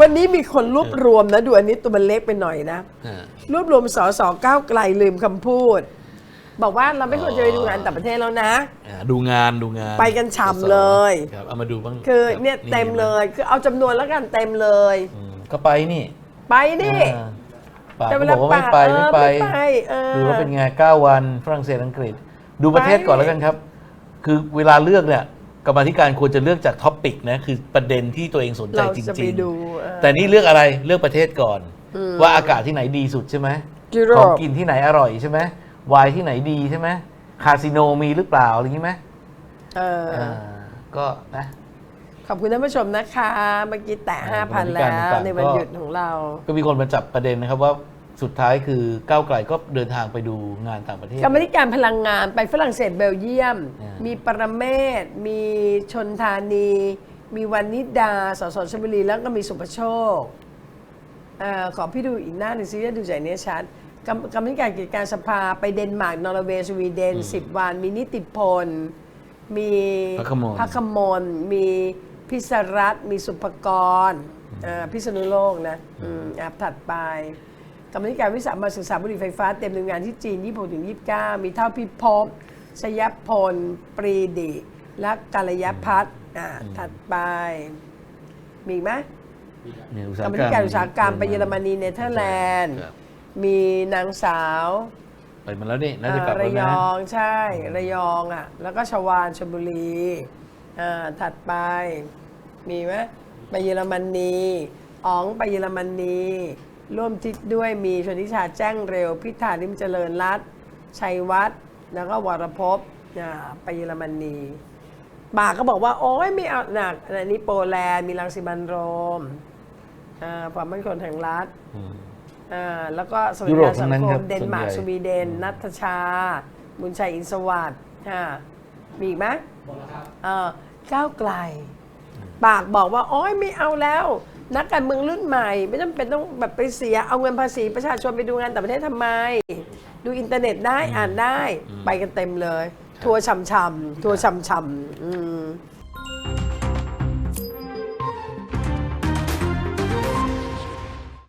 วันนี้มีคนรวบรวมนะ ดูอันนี้ตัวมันเล็กไปหน่อยนะอ่ารวบรวมสสก้าวไกลลืมคำพูด บอกว่าเราไม่ควรจะไปดูงานต่างประเทศแล้วนะอ่าดูงานดูงาน ไปกันฉ่ำเลยครับเอามาดูบ้างคือรับเนี่ยเต็มเลยคือเอาจำนวนแล้วกันเต็มเลยอืมก็ไปนี่ ไปนี่อ่าป่าแต่ก็เวบลาอกว่าไม่ไปป่าไม่ไปเออไม่ไปเออดูว่าเป็นไง9วันฝรั่งเศสอังกฤษ ดูประเทศไปก่อนแล้วกันครับ คือเวลาเลือกเนี่ย กรรมาธิการควรจะเลือกจากท็อปปิกนะคือประเด็นที่ตัวเองสนใจเราจจะไปริง ดูเออ ๆ แต่นี่เลือกอะไรเลือกประเทศก่อน อืม ว่าอากาศที่ไหนดีสุดใช่ไหมยุโรปของกินที่ไหนอร่อยใช่ไหมวายที่ไหนดีใช่ไหมคาสิโนมีหรือเปล่าอะไรอย่างนี้ไหมเอออ่าก็นะ ขอบคุณท่านผู้ชมนะคะ เมื่อกี้แตะอ่า5,000กรรมธิแล้การวต่างๆในวันก็หยุดของเรา ก็มีคนมาจับประเด็นนะครับว่า สุดท้ายคือก้าวไกลก็เดินทางไปดูงานต่างประเทศ กรรมธิการพลังงานไปฝรั่งเศสเบลเยียม อ่ามี มีปรเมศมีชนธานี มีวันนิดาสสชลบุรีแล้วก็มีสุภโชคอาขอพี่ดูอีกหน้าหนึ่งซิจะดูจากเนี้ยชัดกรรมกรรมธิการกิจการสภาไปเดนมาร์กนอร์เวย์สวีเดน10วัน มีนิติพล มีพระขมลพระขมลมีพิศรัตน์มีสุภกรอ่าพิษณุโลกนะอืมอะถัดไป กรรมธิการวิสามันศึกษาบุหรี่ไฟฟ้าเต็มโรงงานที่จีน 26ถึง29 มีเท่าพิภพชยพล ปรีดิและกาลยพัฒน์อะถัดไป มีอีกไหมเนี่ยอุตกสารหรม กรรธิมการอุตสาหกรรมไปเยอรมนีเนเธอร์แลนด์ ครับ มีนางสาวไปมาแล้วนี่น่าจะกลับระแล้วยนะองใช่ ระยองอะ แล้วก็ชวานชลบุรีอ่าถัดไป มีไหมไปเยอรมนีอ๋องไปเยอรมนี ร่วมทิศด้วยมีชนทิชาแจ้งเร็ว พิธาลิมเจริญรัตน์ชัยวัฒน์แล้วก็วรภพอ่าไปเยอรมนีบากก็บอกว่า โอ้ยไม่เอาหนักอันนี้โปแลนด์มีรังสิมันโรมอ่าความมั่นคงแห่งรัฐอืมอ่าแล้วก็สวัสยุดิโรปการสังทั้งนั้นคครัมบเดนมาร์กส่สวนใหญ่วีเดน นัทชา บุญชัยอินสวัสดิ์อ่ามีอีกไหมเอ่อก้าวไกล ปากบอกว่า โอ้ยไม่เอาแล้ว นักการเมืองรุ่นใหม่ ไม่จำเป็นต้องแบบไปเสียเอาเงินภาษีประชาชนไปดูงานต่างประเทศทำไม ดูอินเทอร์เน็ตได้อ่านได้ไปกันเต็มเลย ทัวร์ช่ำๆทัวร์ช่ำๆอืม